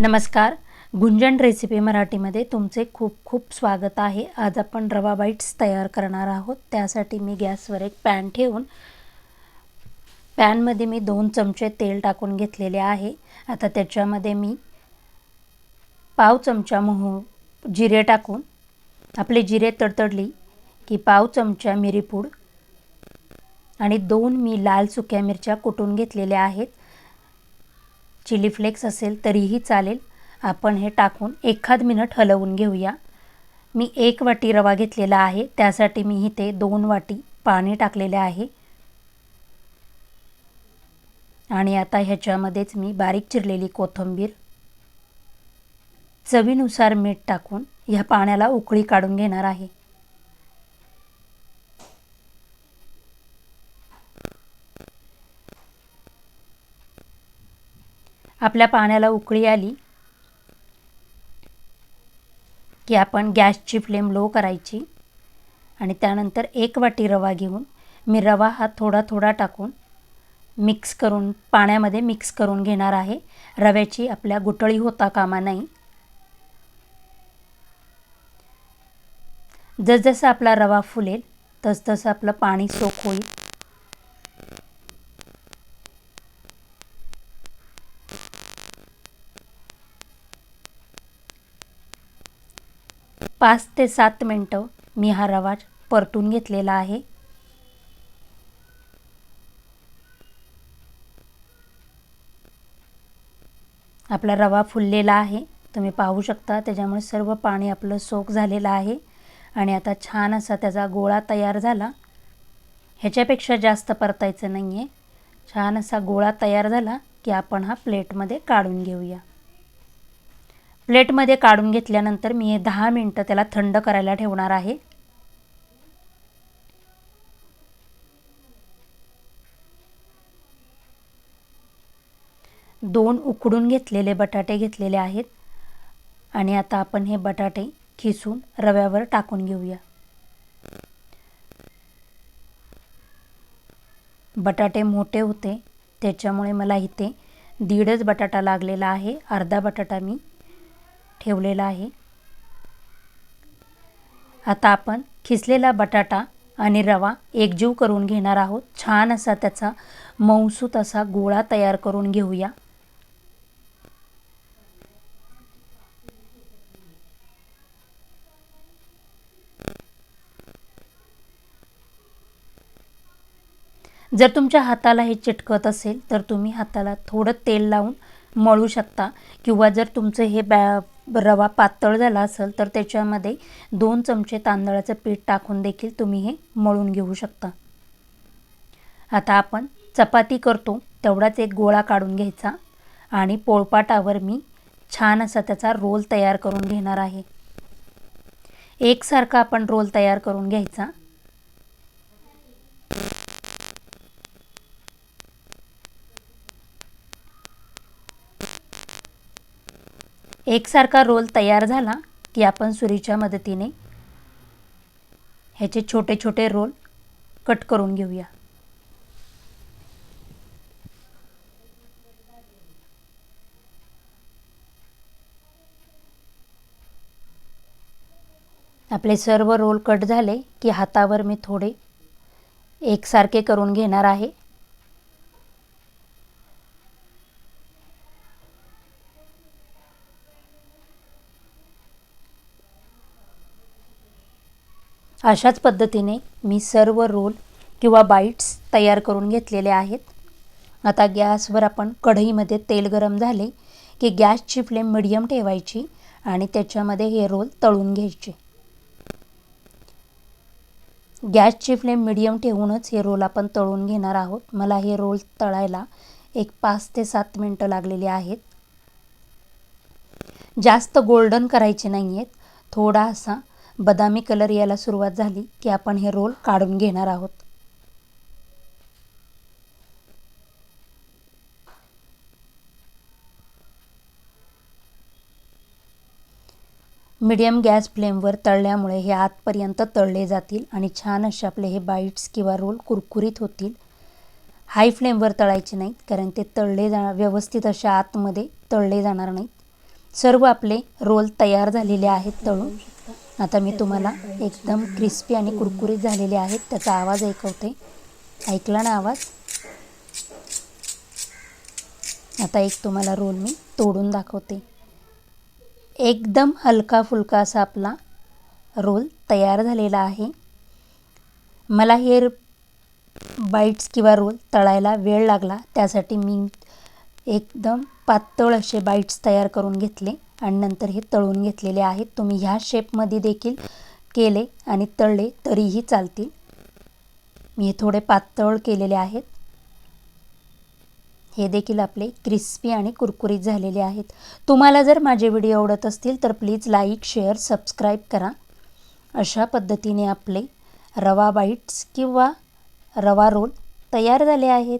नमस्कार. गुंजन रेसिपी मराठीमध्ये तुमचे खूप खूप स्वागत आहे. आज आपण रवा बाईट्स तयार करणार आहोत. त्यासाठी मी गॅसवर एक पॅन ठेवून पॅनमध्ये मी दोन चमचे तेल टाकून घेतलेले आहे. आता त्याच्यामध्ये मी पाव चमचा मोहू जिरे टाकून आपले जिरे तडतडली की पाव चमचा मिरीपूड आणि दोन मी लाल सुक्या मिरच्या कुटून घेतलेल्या आहेत. चिली फ्लेक्स असेल तरीही चालेल. आपण हे टाकून एखाद मिनिट हलवून घेऊया. मी एक वाटी रवा घेतलेला आहे. त्यासाठी मी इथे दोन वाटी पाणी टाकलेले आहे. आणि आता ह्याच्यामध्येच मी बारीक चिरलेली कोथिंबीर चवीनुसार मीठ टाकून ह्या पाण्याला उकळी काढून घेणार आहे. आपल्या पाण्याला उकळी आली की आपण गॅसची फ्लेम लो करायची आणि त्यानंतर एक वाटी रवा घेऊन मी रवा हा थोडा थोडा टाकून मिक्स करून पाण्यामध्ये मिक्स करून घेणार आहे. रव्याची आपल्या गुटळी होता कामा नाही. जसजसं आपला रवा फुलेल तसतसं आपलं पाणी सोख होईल. पाच ते सात मिनटं मी हा रवा परतून घेतलेला आहे. आपला रवा फुललेला आहे. तुम्ही पाहू शकता त्याच्यामुळे सर्व पाणी आपलं सोक झालेलं आहे आणि आता छान असा त्याचा गोळा तयार झाला. ह्याच्यापेक्षा जास्त परतायचं नाही आहे छान असा गोळा तयार झाला की आपण हा प्लेटमध्ये काढून घेऊया. प्लेटमध्ये काढून घेतल्यानंतर मी हे दहा मिनटं त्याला थंड करायला ठेवणार आहे. दोन उकडून घेतलेले बटाटे घेतलेले आहेत. आणि आता आपण हे बटाटे खिसून रव्यावर टाकून घेऊया. बटाटे मोठे होते त्याच्यामुळे मला इथे दीडच बटाटा लागलेला आहे. अर्धा बटाटा मी ठेवलेला आहे. आता आपण खिसलेला बटाटा आणि रवा एकजीव करून घेणार आहोत. छान असा त्याचा मौसूत असा गोळा तयार करून घेऊया. जर तुमच्या हाताला हे चिटकत असेल तर तुम्ही हाताला थोडं तेल लावून मळू शकता किंवा जर तुमचं हे बॅ रवा पातळ झाला असेल तर त्याच्यामध्ये दोन चमचे तांदळाचं पीठ टाकून देखील तुम्ही हे मळून घेऊ शकता. आता आपण चपाती करतो तेवढाच एक गोळा काढून घ्यायचा आणि पोळपाटावर मी छान असा त्याचा रोल तयार करून घेणार आहे. एकसारखा आपण रोल तयार करून घ्यायचा. एकसारखा रोल तयार झाला की आपण सुरीच्या मदतीने ह्याचे छोटे छोटे रोल कट करून घेऊया. आपले सर्व रोल कट झाले की हातावर मी थोडे एकसारखे करून घेणार आहे. अशाच पद्धतीने मी सर्व रोल किंवा बाईट्स तयार करून घेतलेले आहेत. आता गॅसवर आपण कढईमध्ये तेल गरम झाले की गॅसची फ्लेम मिडियम ठेवायची आणि त्याच्यामध्ये हे रोल तळून घ्यायचे. गॅसची फ्लेम मिडियम ठेवूनच हे रोल आपण तळून घेणार आहोत. मला हे रोल तळायला एक पाच ते सात मिनटं लागलेली आहेत. जास्त गोल्डन करायचे नाही आहेत थोडा असा बदामी कलर यायला सुरुवात झाली की आपण हे रोल काढून घेणार आहोत. मीडियम गॅस फ्लेमवर तळल्यामुळे हे आतपर्यंत तळले जातील आणि छान असे आपले हे बाईट्स किंवा रोल कुरकुरीत होतील. हाय फ्लेमवर तळायचे नाहीत कारण ते तळले जा व्यवस्थित अशा आतमध्ये तळले जाणार नाहीत. सर्व आपले रोल तयार झालेले आहेत तळून. आता मी तुम्हाला एकदम क्रिस्पी आणि कुरकुरीत झालेले आहेत त्याचा आवाज ऐकवते. ऐकला ना आवाज? आता एक तुम्हाला रोल मी तोडून दाखवते. एकदम हलका फुलका असा आपला रोल तयार झालेला आहे. मला हे बाईट्स किंवा रोल तळायला वेळ लागला त्यासाठी मी एकदम पातळ असे बाईट्स तयार करून घेतले. आणि नंतर हे तळून घेतलेले आहेत. तुम्ही ह्या शेपमध्ये देखील केले आणि तळले तरीही चालतील. मी हे थोडे पातळ केलेले आहेत. हे देखील आपले क्रिस्पी आणि कुरकुरीत झालेले आहेत. तुम्हाला जर माझे व्हिडिओ आवडत असतील तर प्लीज लाईक शेअर सबस्क्राईब करा. अशा पद्धतीने आपले रवा बाईट्स किंवा रवा रोल तयार झाले आहेत.